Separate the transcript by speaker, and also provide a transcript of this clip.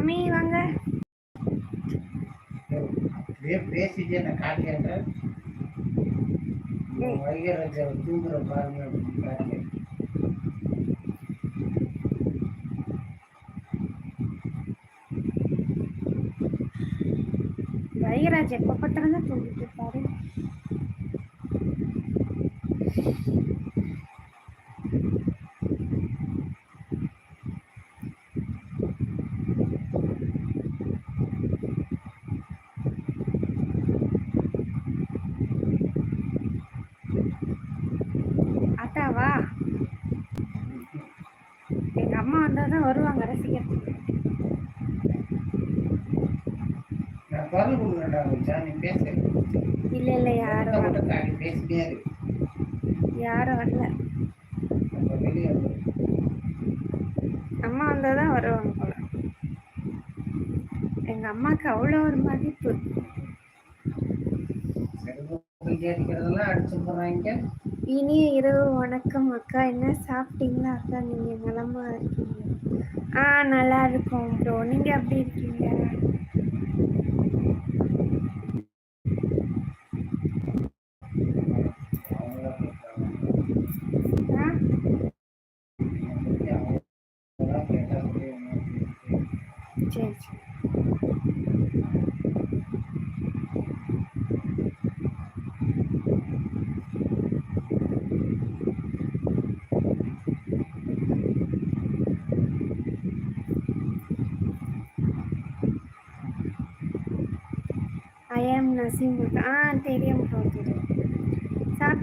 Speaker 1: Mummy வாங்க. அப்படியே பேசிட்டே நான் காட்டுறேன் தூங்குற பாருங்க அப்படின்னு
Speaker 2: வைகராஜ் எப்போ பத்திரம் தான் தூங்கிட்டு இருப்பாரு. வந்தால் தான் வருவாங்க
Speaker 1: பேச.
Speaker 2: இல்லை இல்லை யாரும் யாரும் வரல. அம்மா வந்தால் தான் வருவாங்க போல. எங்கள் அம்மாவுக்கு அவ்வளோ ஒரு மதிப்பு.
Speaker 1: அடிச்சு போடுறாங்க
Speaker 2: இனிய இரவு. வணக்கம் அக்கா. என்ன சாப்பிட்டீங்களா அக்கா? நீங்கள் நலமா இருக்கீங்க ஆ நல்லா இருக்கும் ப்ரோ நீங்கள் எப்படி இருக்கீங்க? ஆ? சரி சரி. ஐ எம் நசீம் ஆ தெரியும் ப்ரோ தெரியும்